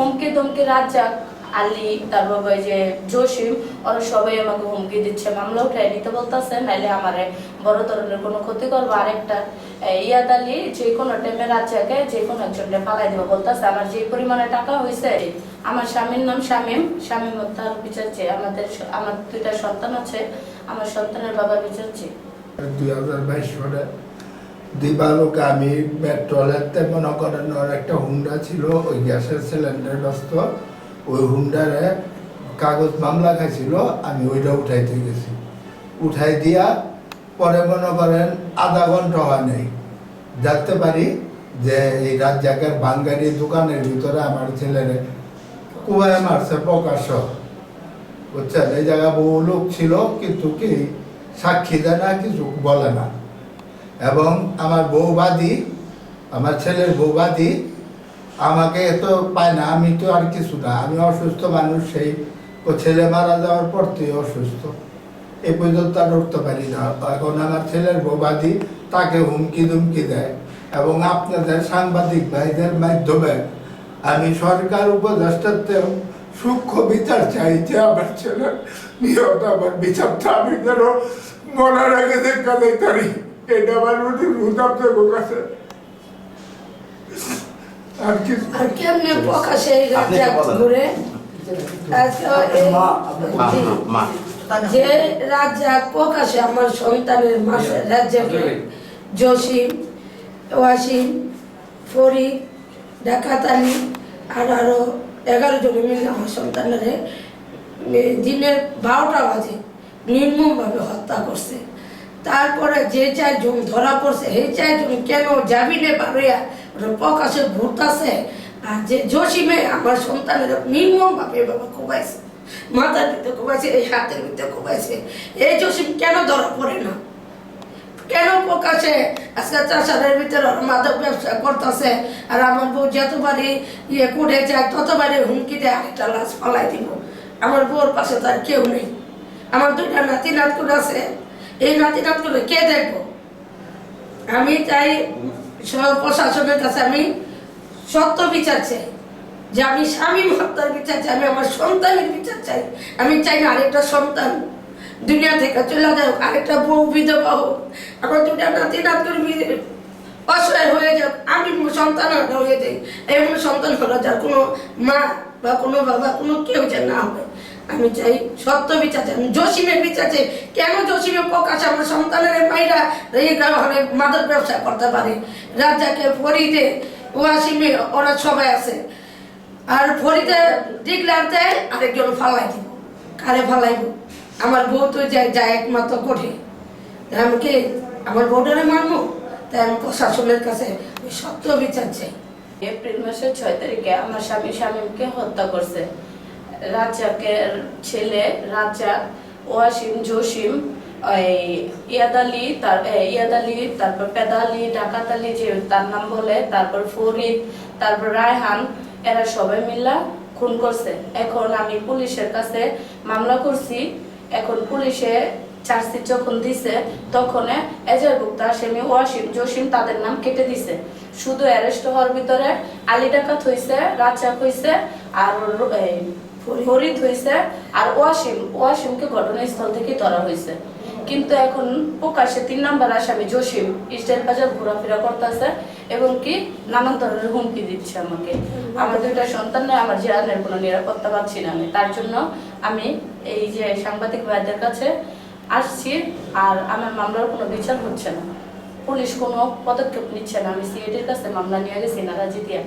হুমকি ধমকি রাজ্জাক আলী তারপর ওই যে জসিম, ওরা সবাই আমাকে হুমকি দিচ্ছে, মামলা উঠাই নিতে বলতেছে, নাইলে আমারে বড় ধরনের কোনো ক্ষতি করব আরেকটা। ইয়াদ আলী, যে কোনো টাইমে রাজ্জাকে যে কোনো একজনকে পালাই দেবো বলতেছে, আমার যে পরিমাণে টাকা হয়েছে আমার স্বামীর নাম শামীম শামীম তার বিচার চেয়ে আমাদের আমার দুইটা সন্তান আছে, আমার সন্তানের বাবা বিচার চেয়ে। দুই হাজার বাইশ সালে দিবালোকে আমি পেট্রোলের মনে করেন ওর একটা হুন্ডা ছিল, ওই গ্যাসের সিলিন্ডার ব্যস্ত। ওই হুন্ডারে কাগজ মামলা খাইছিল, আমি ওইটা উঠাইতে গেছি। উঠাই দিয়া পরে মনে করেন আধা ঘণ্টা হয় নাই। জানতে পারি যে এই রাজ্জাকের বাঙ্গারি দোকানের ভিতরে আমার ছেলেরে কুয়ায় মারছে প্রকাশ্য। বুঝছেন? এই জায়গা বহু লোক ছিল, কিন্তু কি সাক্ষী দেয় না, কিছু বলে না। এবং আমার বউবাদী আমার ছেলের বউবাদী আমাকে এত পায় না, আমি তো আর কিছু না। আমি অসুস্থ মানুষ, সেই ও ছেলে মারা যাওয়ার পর তুই অসুস্থ। এ পর্যন্ত আর উঠতে পারি না। এখন আমার ছেলের বউবাদী তাকে হুমকি দুমকি দেয় এবং আপনাদের সাংবাদিক ভাইদের মাধ্যমে আমি সরকার উপদেষ্টাতেও সূক্ষ্ম বিচার চাই যে আমার ছেলে নিহত আমার বিচারটা আমি যেন মনে আগে দেখা দেয় তারি এটা আমার আর কেমনে প্রকাশে? ঘুরে? যে রাজ্জাক প্রকাশে আমার সন্তানের মাসে রাজ্জাকে জসিম ওয়াসিম ফরিদ ডাকাত আলী আর আরও এগারো জন মিলে আমার সন্তানের দিনের বারোটা বাজে নির্মমভাবে হত্যা করছে। তারপরে যে চাই চারজন ধরা পড়ছে, সেই চাই চারজন কেন জামিনে বাড়িয়া প্রকাশে ঘুরতাছে আর যে জসিমে আমার সন্তানের নির্মমভাবে বাবা কোবাইছে মাথার ভিতরে কোবাইছে, এই হাতের ভিতরে কোবাইছে, এই জসিম কেন ধরা পড়ে না? কেন প্রকাশে? আজকে চাষাদের ভিতরে মাদক ব্যবসা করতেছে, আর আমার বউ যতবারই ইয়ে করে যায় ততবারই হুমকি দেয়, আরেকটা লাশ ফলাই দিব। আমার বউর পাশে তার কেউ নেই। আমার দুইটা নাতি নাত করে আছে এই নাতি নাত করে কে দেখব? আমি সব প্রশাসনের কাছে আমি সত্য বিচার চাই। যে আমি স্বামী হত্যার বিচার চাই, আমি আমার সন্তানের বিচার চাই। আমি চাই না আরেকটা সন্তান দুনিয়া থেকে চলে যাক, আরেকটা বউ, বিধবা হোক। আমার দুটা নাতি নাত করে বি- অসহায় হয়ে যাক, আমি সন্তান হয়ে যাই। এমন সন্তান হলো যার কোনো মা বা কোনো বাবা কোনো কেউ যেন না হবে আমি চাই সত্য বিচার চাই আমি জসিমের বিচার কেন জসিমের প্রকাশ আমার সন্তানের মাইরা এই গ্রামে মাদক ব্যবসা করতে পারে? রাজাকে ফরিদে ওয়াসিমে ওরা সবাই আছে। আর ফরিদে ডিগলার দেয়, আরেকজন ফালাই দিব। কারে ফালাইব? আমার বউ তো যায় যায় একমাত্র করে তাই আমি কি আমার বউটারে মারবো? তাই আমি প্রশাসনের কাছে সত্য বিচার চাই এপ্রিল মাসের ছয় তারিখে আমার স্বামী স্বামীকে হত্যা করছে। রাজ্জাকের ছেলে রাজ্জাক ওয়াসিম জসিম এই ইয়াদ আলী তার এ, ইয়াদ আলী তারপর পেদা আলী ডাকাত আলী যে তার নাম বলে তারপর ফরিদ তারপর রায়হান এরা সবাই মিল্লা খুন করছে। এখন আমি পুলিশের কাছে মামলা করছি। এখন পুলিশে চার্জশিট যখন দিছে তখন এজারভুক্ত আসামি ওয়াসিম জসিম তাদের নাম কেটে দিছে। শুধু অ্যারেস্ট হওয়ার ভিতরে আলী ডাকাত হইছে রাজাক হইছে আর ফরিদ হয়েছে আর ওয়াসিম ওয়াসিমকে ঘটনাস্থল থেকে ধরা হয়েছে। কিন্তু এখন প্রকাশ্যে তিন নাম্বার আসামি জসিম স্টাইল বাজার ঘোরাফেরা করতেছে এবং কি নানান ধরনের হুমকি দিচ্ছে আমাকে। আমার দুইটা সন্তান নেই, আমার জীবনের কোনো নিরাপত্তা পাচ্ছি না আমি। তার জন্য আমি এই যে সাংবাদিক ভাইদের কাছে আসছি আর আমার মামলার কোনো বিচার হচ্ছে না। পুলিশ কোনো পদক্ষেপ নিচ্ছে না। আমি সিএটির কাছে মামলা নিয়ে গেছি, নারাজি দিয়ে।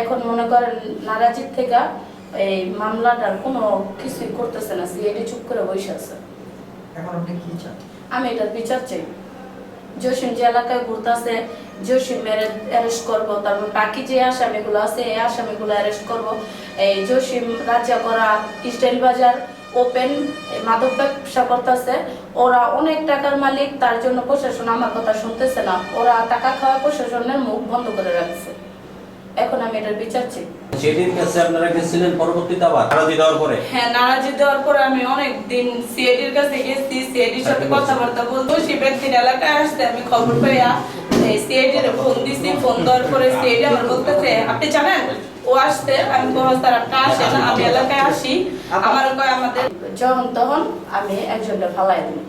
এখন মনে করেন, নারাজির থেকে এই মামলাটার কোনো কিছুই করতেছে না সিআইডি চুপ করে বসে আছে। এখন আপনি কি চান? আমি এটার বিচার চাই। জসিম যে এলাকায় ঘুরতেছে জসিমের অ্যারেস্ট করব তারপর বাকি যে আসামিগুলো আছে এই আসামিগুলো অ্যারেস্ট করব। এই জসিম রাজা করা স্টাইল বাজার ওপেন মাদক ব্যবসা করতেছে। ওরা অনেক টাকার মালিক তার জন্য প্রশাসন আমার কথা শুনতেছে না। ওরা টাকা খাওয়া প্রশাসনের মুখ বন্ধ করে রাখছে। এখন আমি এটার বিচার চাই। সেটির কাছে আপনারা গেছিলেন পরবর্তীতে আবার আরজি দেওয়ার পরে? হ্যাঁ নারাজি দেওয়ার পরে আমি অনেক দিন সিআইডির কাছে গেছি সিআইডির সাথে কথাবার্তা বলব সে ব্যক্তির এলাকায় আসতে আমি খবর পেয়া সিআইডির ফোন দিছি ফোন দেওয়ার পরে সিআইডি আমার বলতেছে আপনি জানেন ও আসতে আমি কহ তারা টা আসে না আমি এলাকায় আসি। আমার কয় আমাদের যখন তখন আমি একজনটা ফালাই দিই।